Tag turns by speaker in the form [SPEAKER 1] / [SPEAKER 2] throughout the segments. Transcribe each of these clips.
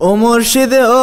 [SPEAKER 1] ও মুর্শিদ ও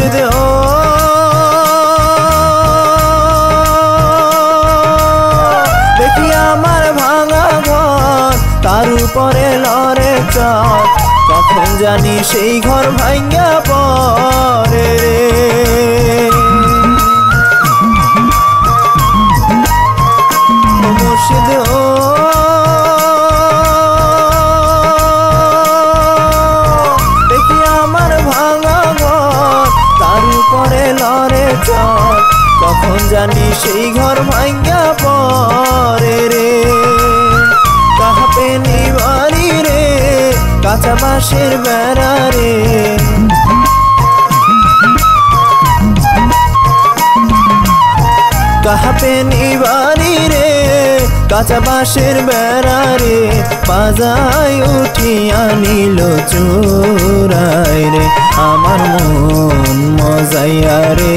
[SPEAKER 1] মুর্শিদ ও দেখি আমার ভাঙা ঘর, তার উপরে লড়ে চট কখন জানি সেই ঘর ভাঙ্গা পরে রে। জানি সেই ঘর ভাঙ্গা পরে রে। কাহাপে নিবারি রে, কাঁচা বাঁশের বেড়া রে। কাহাপে নিবারি রে, কাঁচা বাঁশের বেড়া রে। বাজায় উঠিয়া নিল চোরাই রে, আমার মন মজাইয়া রে।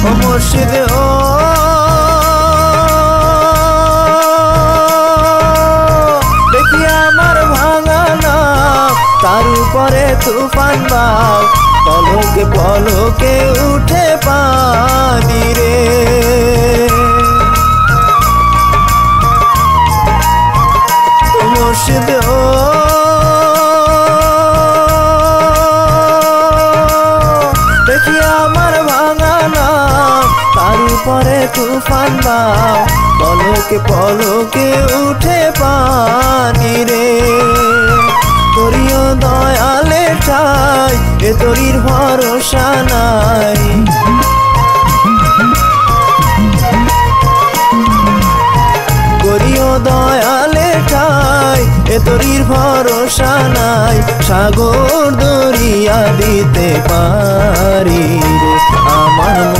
[SPEAKER 1] ও মুর্শিদ, ও। দেখি আমার ভাঙা তার উপরে তুফান বাপ পলকে পলকে উঠে পানি রে। উপরে তুফান বাও পলকে পলকে উঠে পানি রে। করিও দয়ালে ঠাই এ তরির ভরসা নাই। দয়ালে ঠাই এ তরির ভরসা নাই। সাগর দরিয়া দিতে পারি আমার